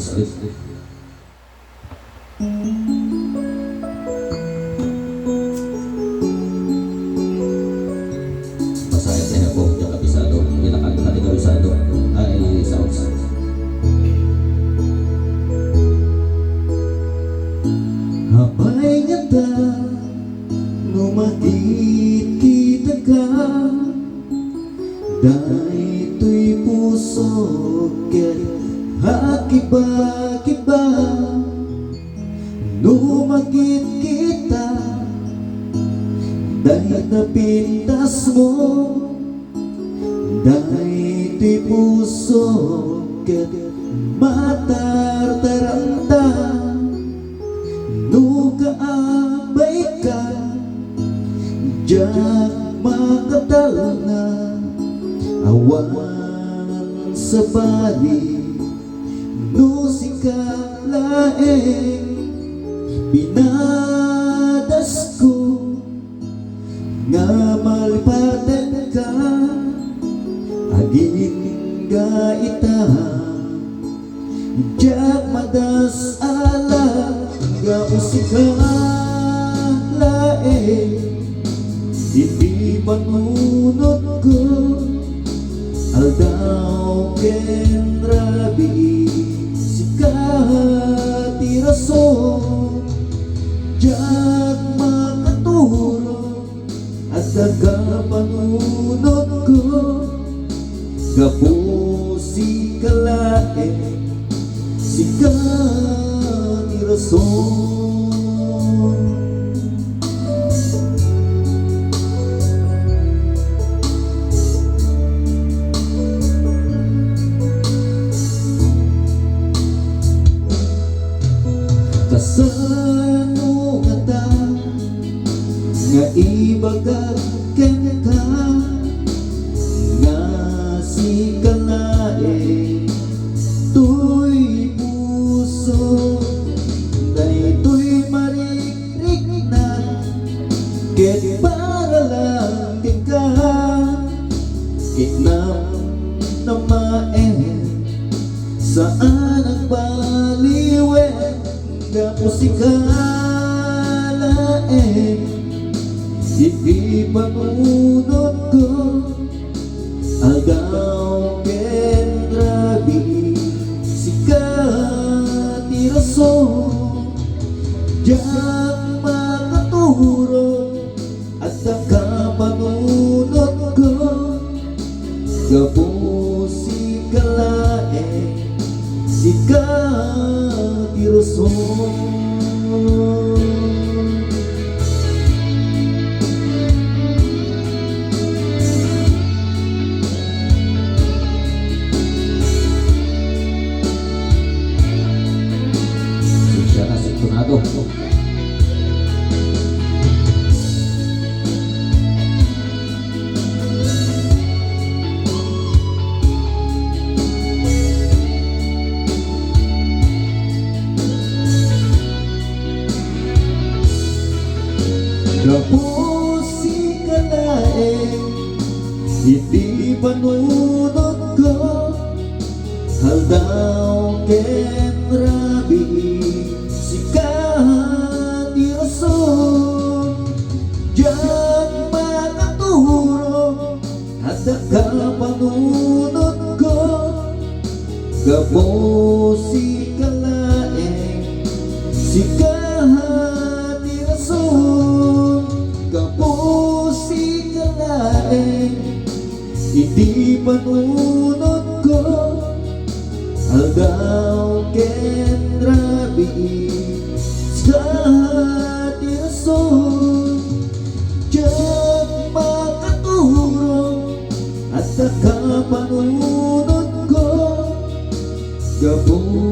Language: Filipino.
Street. Masaya tayo po, yung kabisado. Hindi nakakita ni kabisado. Ay, sounds. Habay nga ta Numakit-kita ka Dahil ito'y puso Ket hakiba-kiba Numakit kita. Dahil napintas mo. Dahil ito'y puso Ket matartaranta. Nuka abay ka. Diyak makatal na Awan sa bali Nusika laeng Pinadas ko Nga malipatan ka Agin nga ita Diyak madas ala Nga usika laeng Hindi panunod ko Aldaw ken rabi Sikati rason Diyak makaturo At daga panunod ko Gapusi kalae Sikati rason Nga ibagat ken ka si kalae Tuy puso Dahil tuy marikrik na Ket para lang din ka Kitnam na maen Saan ang baliwe Nga Hindi panunod ko Agaw ken rabi Sikati rason Diyak makaturo At nakapanunod ko Gapusi kalae Sikati rason Kapusi ka laeng Hindi panunod ko Haldaw ken rabi Sikati rason Diyan makaturo At nakapanunod ko Kapusi panunod ko. Algaw ken rabi Sikati rason Diyan makaturo At nakapanunod ko. Kapusi